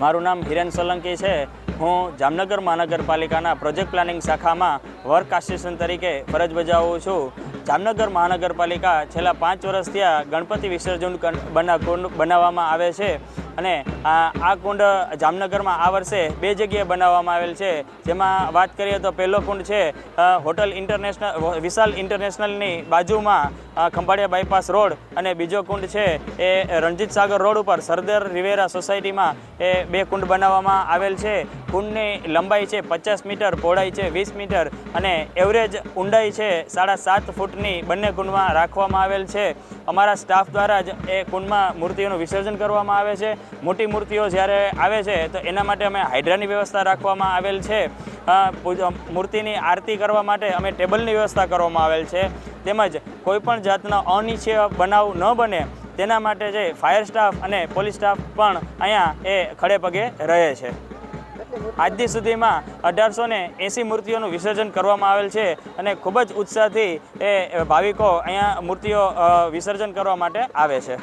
મારું નામ હિરેન સોલંકી છે. હું જામનગર મહાનગરપાલિકાના પ્રોજેક્ટ પ્લાનિંગ શાખામાં વર્ક આસિસ્ટન્ટ તરીકે ફરજ બજાવું છું. જામનગર મહાનગરપાલિકા છેલ્લા પાંચ વર્ષથી આ ગણપતિ વિસર્જન બનાવવામાં આવે છે. અને આ કુંડ જામનગરમાં આ વર્ષે બે જગ્યાએ બનાવવામાં આવેલ છે. જેમાં વાત કરીએ તો પહેલો કુંડ છે હોટલ ઇન્ટરનેશનલ વિશાલ ઇન્ટરનેશનલની બાજુમાં ખંભાળિયા બાયપાસ રોડ અને બીજો કુંડ છે એ રણજીત સાગર રોડ ઉપર સરદાર રિવેરા સોસાયટીમાં એ બે કુંડ બનાવવામાં આવેલ છે. કુંડની લંબાઈ છે પચાસ મીટર, પહોળાઈ છે વીસ મીટર અને એવરેજ ઊંડાઈ છે સાડા સાત ફૂટની બંને કુંડમાં રાખવામાં આવેલ છે. અમારા સ્ટાફ દ્વારા જ એ કુંડમાં મૂર્તિઓનું વિસર્જન કરવામાં આવે છે. મોટી મૂર્તિઓ જ્યારે આવે છે તો એના માટે અમે હાઇડ્રાની વ્યવસ્થા રાખવામાં આવેલ છે. મૂર્તિની આરતી કરવા માટે અમે ટેબલની વ્યવસ્થા કરવામાં આવેલ છે. તેમજ કોઈપણ જાતનો અનિચ્છય બનાવ ન બને તેના માટે જે ફાયર સ્ટાફ અને પોલીસ સ્ટાફ પણ અહીંયા એ ખડે પગે રહે છે. આજથી સુધીમાં અઢારસો ને એંસી મૂર્તિઓનું વિસર્જન કરવામાં આવેલ છે અને ખૂબ જ ઉત્સાહથી એ ભાવિકો અહીંયા મૂર્તિઓ વિસર્જન કરવા માટે આવે છે.